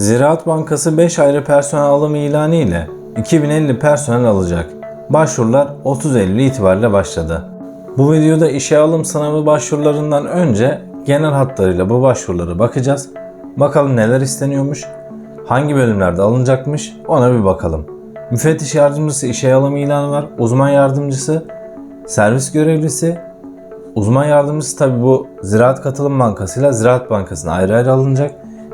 Ziraat Bankası 5 ayrı personel alımı ilanı ile 2050 personel alacak. Başvurular 30 Eylül itibariyle başladı. Bu videoda işe alım sınavı başvurularından önce genel hatlarıyla bu başvurulara bakacağız. Bakalım neler isteniyormuş, hangi bölümlerde alınacakmış ona bir bakalım. Müfettiş yardımcısı işe alım ilanı var, uzman yardımcısı, servis görevlisi, uzman yardımcısı tabi bu Ziraat Katılım Bankası ile Ziraat Bankası'na ayrı ayrı alınacak.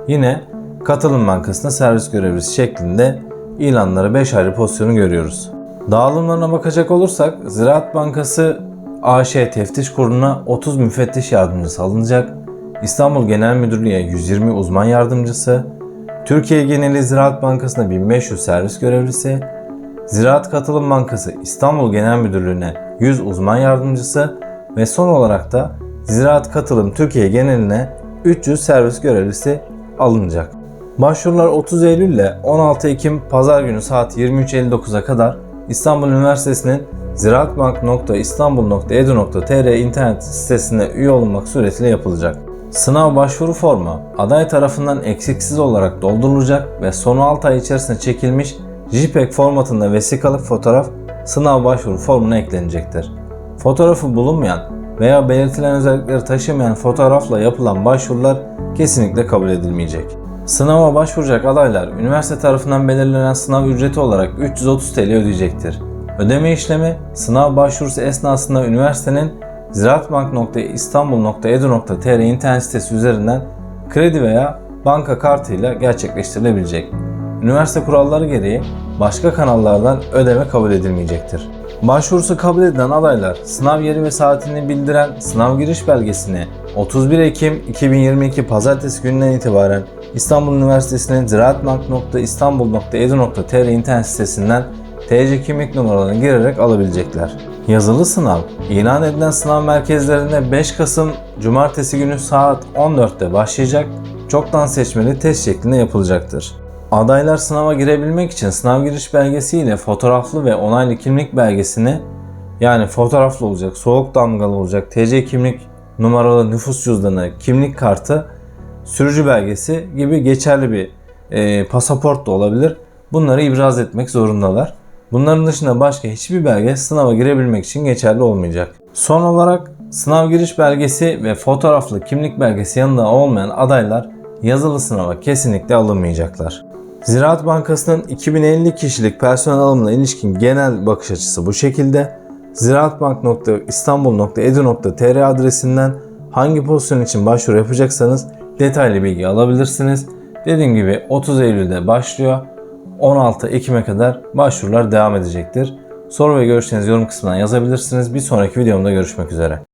Yine Katılım Bankası'na servis görevlisi şeklinde ilanları 5 ayrı pozisyonu görüyoruz. Dağılımlarına bakacak olursak Ziraat Bankası AŞ Teftiş Kurulu'na 30 müfettiş yardımcısı alınacak. İstanbul Genel Müdürlüğü'ne 120 uzman yardımcısı, Türkiye Geneli Ziraat Bankası'na 1500 servis görevlisi, Ziraat Katılım Bankası İstanbul Genel Müdürlüğü'ne 100 uzman yardımcısı ve son olarak da Ziraat Katılım Türkiye geneline 300 servis görevlisi alınacak. Başvurular 30 Eylül ile 16 Ekim Pazar günü saat 23.59'a kadar İstanbul Üniversitesi'nin ziraatbank.istanbul.edu.tr internet sitesine üye olmak suretiyle yapılacak. Sınav başvuru formu aday tarafından eksiksiz olarak doldurulacak ve son 6 ay içerisinde çekilmiş JPEG formatında vesikalık fotoğraf sınav başvuru formuna eklenecektir. Fotoğrafı bulunmayan veya belirtilen özellikleri taşımayan fotoğrafla yapılan başvurular kesinlikle kabul edilmeyecek. Sınava başvuracak adaylar üniversite tarafından belirlenen sınav ücreti olarak 330 TL ödeyecektir. Ödeme işlemi sınav başvurusu esnasında üniversitenin ziraatbank.istanbul.edu.tr internet sitesi üzerinden kredi veya banka kartıyla gerçekleştirilebilecek. Üniversite kuralları gereği başka kanallardan ödeme kabul edilmeyecektir. Başvurusu kabul edilen adaylar sınav yeri ve saatini bildiren sınav giriş belgesini 31 Ekim 2022 Pazartesi gününden itibaren İstanbul Üniversitesi'nin ziraatbank.istanbul.edu.tr internet sitesinden TC kimlik numaralarını girerek alabilecekler. Yazılı sınav, ilan edilen sınav merkezlerinde 5 Kasım Cumartesi günü saat 14'te başlayacak, çoktan seçmeli test şeklinde yapılacaktır. Adaylar sınava girebilmek için sınav giriş belgesi ile fotoğraflı ve onaylı kimlik belgesini yani fotoğraflı olacak, soğuk damgalı olacak, TC kimlik numaralı nüfus cüzdanı, kimlik kartı, sürücü belgesi gibi geçerli bir e, pasaport da olabilir. Bunları ibraz etmek zorundalar. Bunların dışında başka hiçbir belge sınava girebilmek için geçerli olmayacak. Son olarak sınav giriş belgesi ve fotoğraflı kimlik belgesi yanında olmayan adaylar yazılı sınava kesinlikle alınmayacaklar. Ziraat Bankası'nın 2050 kişilik personel alımına ilişkin genel bakış açısı bu şekilde. ziraatbank.istanbul.edu.tr adresinden hangi pozisyon için başvuru yapacaksanız detaylı bilgi alabilirsiniz. Dediğim gibi 30 Eylül'de başlıyor. 16 Ekim'e kadar başvurular devam edecektir. Soru ve görüşlerinizi yorum kısmından yazabilirsiniz. Bir sonraki videomda görüşmek üzere.